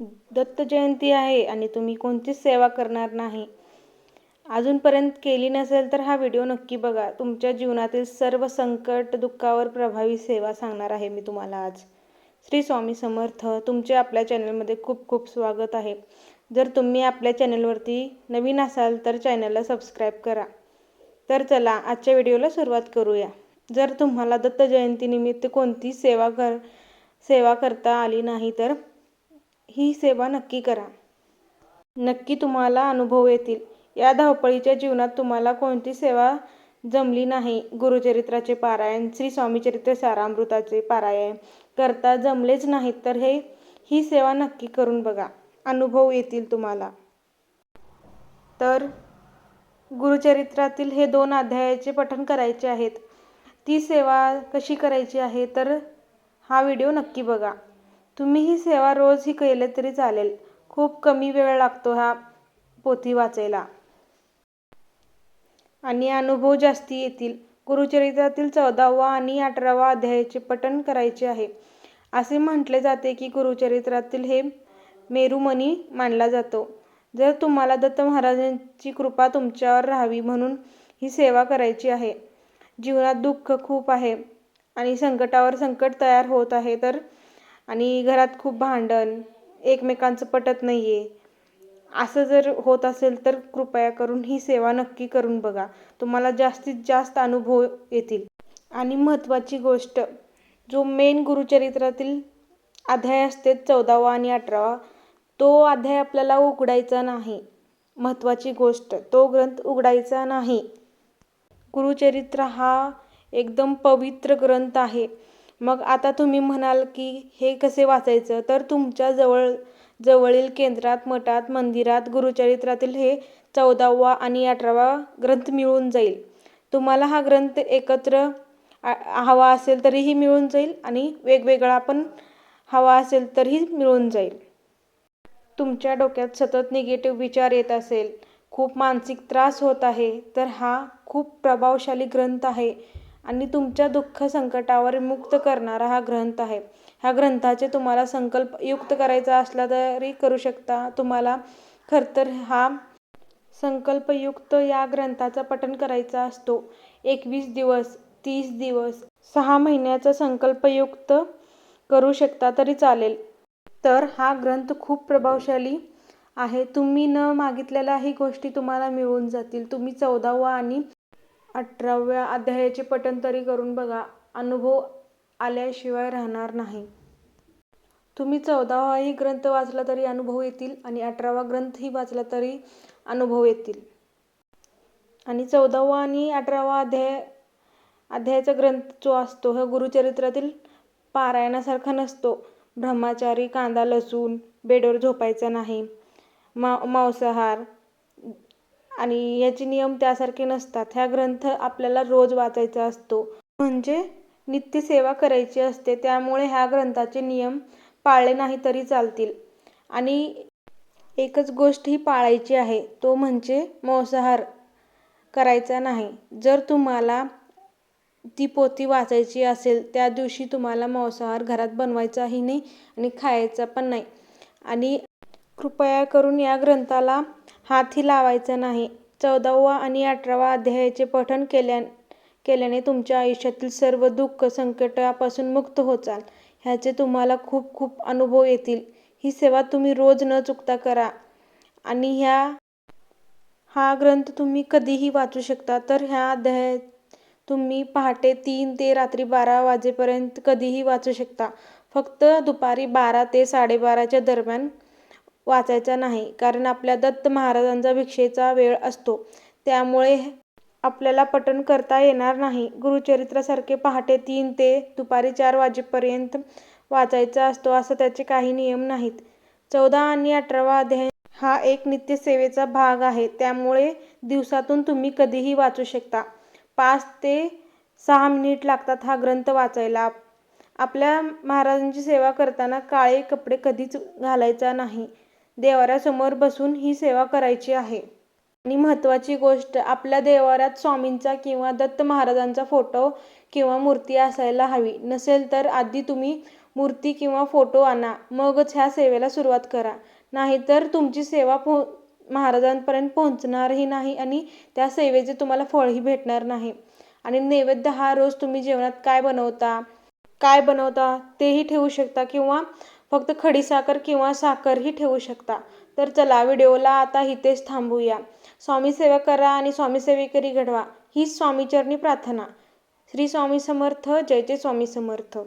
दत्त जयंती आहे आणि तुम्ही कोणतीच सेवा करणार नाही. अजूनपर्यंत केली नसेल तर हा व्हिडिओ नक्की बघा. तुमच्या जीवनातील सर्व संकट दुःखावर प्रभावी सेवा सांगणार आहे मी तुम्हाला आज. श्री स्वामी समर्थ तुमचे आपल्या चॅनलमध्ये खूप खूप स्वागत आहे. जर तुम्ही आपल्या चॅनलवरती नवीन असाल तर चॅनलला सबस्क्राईब करा. तर चला आजच्या व्हिडिओला सुरुवात करूया. जर तुम्हाला दत्त जयंतीनिमित्त कोणती सेवा कर सेवा करता आली नाही तर ही सेवा नक्की करा. नक्की तुम्हाला अनुभव येतील. या धावपळीच्या जीवनात तुम्हाला कोणती सेवा जमली नाही? गुरुचरित्राचे पारायण श्री स्वामीचरित्र सारामृताचे पारायण करता जमलेच नाहीत तर हे ही सेवा नक्की करून बघा. अनुभव येतील तुम्हाला. तर गुरुचरित्रातील हे दोन अध्यायाचे पठण करायचे आहेत. ती सेवा कशी करायची आहे? तर हा व्हिडिओ नक्की बघा. तुम्ही ही सेवा रोज ही केले तरी चालेल. खूप कमी वेळ लागतो हा पोथी वाचायला. आणि अनुभव जास्ती येतील. गुरुचरित्रातील चौदावा आणि अठरावा अध्यायाचे पठण करायचे आहे. असे म्हटले जाते की गुरुचरित्रातील हे मेरुमणी मानला जातो. जर तुम्हाला दत्त महाराजांची कृपा तुमच्यावर राहावी म्हणून ही सेवा करायची आहे. जीवनात दुःख खूप आहे आणि संकटावर संकट तयार होत आहे तर आणि घरात खूप भांडण एकमेकांचं पटत नाही आहे असं जर होत असेल तर कृपया करून ही सेवा नक्की करून बघा. तुम्हाला जास्तीत जास्त अनुभव येतील. आणि महत्त्वाची गोष्ट जो मेन गुरुचरित्रातील अध्याय असते चौदावा आणि अठरावा तो अध्याय आपल्याला उघडायचा नाही. महत्त्वाची गोष्ट तो ग्रंथ उघडायचा नाही. गुरुचरित्र हा एकदम पवित्र ग्रंथ आहे. मग आता तुम्ही म्हणाल की हे कसे वाचायचं? तर तुमच्या जवळ जवळील केंद्रात मठात मंदिरात गुरुचरित्रातील हे चौदावा आणि अठरावा ग्रंथ मिळून जाईल. तुम्हाला हा ग्रंथ एकत्र हवा असेल तरीही मिळून जाईल आणि वेगवेगळा पण हवा असेल तरीही मिळून जाईल. तुमच्या डोक्यात सतत निगेटिव्ह विचार येत असेल. खूप मानसिक त्रास होत आहे. तर हा खूप प्रभावशाली ग्रंथ आहे. आणि तुमच्या दुःख संकटावर मुक्त करणारा हा ग्रंथ आहे. ह्या ग्रंथाचे तुम्हाला संकल्प युक्त करायचा असला तरी करू शकता. तुम्हाला खरं तर हा संकल्पयुक्त या ग्रंथाचा पठण करायचा असतो. एकवीस दिवस तीस दिवस सहा महिन्याचा संकल्पयुक्त करू शकता तरी चालेल. तर हा ग्रंथ खूप प्रभावशाली आहे. तुम्ही न मागितलेल्याही गोष्टी तुम्हाला मिळून जातील. तुम्ही चौदावा आणि अठराव्या अध्यायाचे पठण तरी करून बघा. अनुभव आल्याशिवाय राहणार नाही. तुम्ही चौदावाही ग्रंथ वाचला तरी अनुभव येतील आणि अठरावा ग्रंथही वाचला तरी अनुभव येतील. आणि चौदावा आणि अठरावा अध्याय अध्यायाचा ग्रंथ जो असतो हा गुरुचरित्रातील पारायणासारखा नसतो. ब्रह्मचारी कांदा लसूण बेडवर झोपायचा नाही. मा मांसाहार आणि याचे नियम त्यासारखे नसतात. ह्या ग्रंथ आपल्याला रोज वाचायचा असतो. म्हणजे नित्यसेवा करायची असते. त्यामुळे ह्या ग्रंथाचे नियम पाळले नाही तरी चालतील. आणि एकच गोष्ट ही पाळायची आहे. तो म्हणजे मांसाहार करायचा नाही. जर तुम्हाला ती पोथी वाचायची असेल त्या दिवशी तुम्हाला मांसाहार घरात बनवायचाही नाही आणि खायचा पण नाही. आणि कृपया करून या ग्रंथाला हातही लावायचा नाही. चौदावा आणि अठरावा अध्यायाचे पठण केल्या केल्याने तुमच्या आयुष्यातील सर्व दुःख संकटापासून मुक्त होचाल. ह्याचे तुम्हाला खूप खूप अनुभव येतील. ही सेवा तुम्ही रोज न चुकता करा. आणि ह्या हा ग्रंथ तुम्ही कधीही वाचू शकता. तर ह्या अध्याय तुम्ही पहाटे तीन ते रात्री बारा वाजेपर्यंत कधीही वाचू शकता. फक्त दुपारी बारा ते साडेबाराच्या दरम्यान वाचायचा नाही. कारण आपल्या दत्त महाराजांचा भिक्षेचा वेळ असतो. त्यामुळे आपल्याला पठण करता येणार नाही. गुरुचरित्रासारखे पहाटे तीन ते दुपारी चार वाजेपर्यंत वाचायचा असतो असं त्याचे काही नियम नाहीत. चौदा आणि अठरावा अध्याय हा एक नित्यसेवेचा भाग आहे. त्यामुळे दिवसातून तुम्ही कधीही वाचू शकता. पाच ते सहा मिनिट लागतात हा ग्रंथ वाचायला. आपल्या महाराजांची सेवा करताना काळे कपडे कधीच घालायचा नाही. देवाऱ्यासमोर बसून ही सेवा करायची आहे. आणि महत्त्वाची गोष्ट आपल्या देवाऱ्यात स्वामींचा किंवा दत्त महाराजांचा फोटो किंवा मूर्ती असायला हवी. नसेल तर आधी तुम्ही मूर्ती किंवा फोटो आणा मगच ह्या सेवेला सुरुवात करा. नाहीतर तुमची सेवा पो महाराजांपर्यंत पोहोचणारही नाही आणि त्या सेवेचे तुम्हाला फळही भेटणार नाही. आणि नैवेद्य हा रोज तुम्ही जेवणात काय बनवता काय बनवता तेही ठेवू शकता किंवा फक्त खडीसाखर किंवा साखरही ठेवू शकता. तर चला व्हिडिओला आता इथेच थांबूया. स्वामी सेवा करा आणि स्वामी सेवेकरी घडवा. हीच स्वामीचरणी प्रार्थना. श्री स्वामी समर्थ. जय जय स्वामी समर्थ.